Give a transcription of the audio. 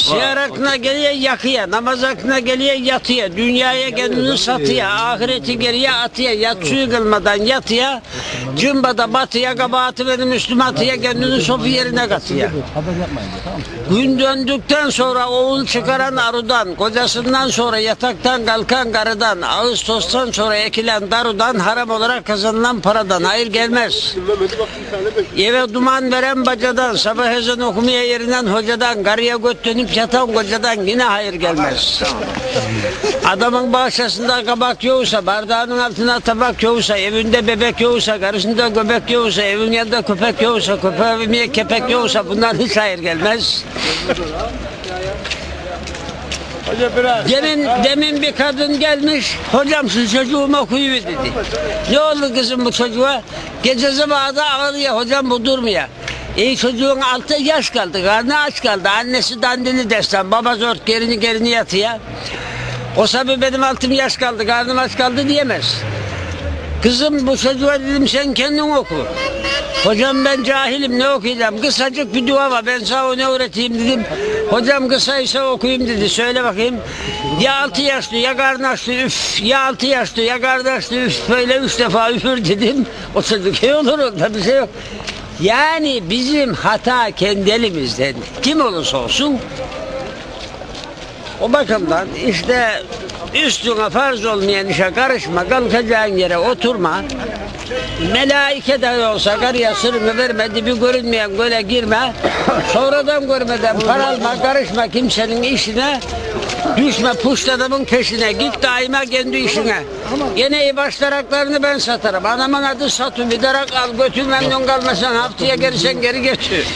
Siyer aklına geliyor yakıya, namaz aklına geliyor yatıya, dünyaya kendini satıya, ahireti geriye atıya, yatsıyı kılmadan yatıya, cımbada batıya, kabahatı benim Müslüman atıya, kendini sofu yerine katıya. Gün döndükten sonra oğul çıkaran arıdan, kocasından sonra yataktan kalkan karıdan, Ağustos'tan sonra ekilen darudan, haram olarak kazanılan paradan hayır gelmez. Eve duman veren bacadan, sabah ezan okumaya yerinden hocadan, karıya göt dönüp yatan kocadan yine hayır gelmez. Adamın bahçesinde kabak yoksa, bardağının altına tabak yoksa, evinde bebek yoksa, karısında göbek yoksa, evin yanında köpek yoksa, köpeğe kepek yoksa bundan hiç hayır gelmez. Demin, demin bir kadın gelmiş, hocam şu çocuğuma okuyu dedi. Ne oldu kızım bu çocuğa? Gece zamanında ağlıyor, hocam bu durmuyor. İyi çocuğun altı yaş kaldı, karnı aç kaldı. Annesi dandini destan, baba zor gerini gerini yatıyor. O sabı benim altım yaş kaldı, karnım aç kaldı diyemez. Kızım bu çocuğa dedim sen kendin oku. Hocam ben cahilim ne okuyacağım? Kısacık bir dua var ben sana onu öğreteyim dedim. Hocam kısaysa okuyayım dedi. Söyle bakayım. Ya altı yaşlı ya kardeşli üf. Ya altı yaşlı ya kardeşli üf. Böyle üç defa üfür dedim. O çocuk iyi olur onda bir şey yok. Yani bizim hata kendi elimizden. Kim olursa olsun o bakımdan işte üstüne farz olmayan işe karışma, kalkacağın yere oturma. Melaike de olsa karıya sırrını vermedi bir görünmeyen göle girme. Sonradan görmeden para alma, karışma kimsenin işine. Düşme puşt adamın peşine. Git daima kendi işine. Gene iyi başlaraklarını ben satarım. Anamın adı Satu. Bir darak al götür memnun kalmasan haftaya gelirsen geri götür.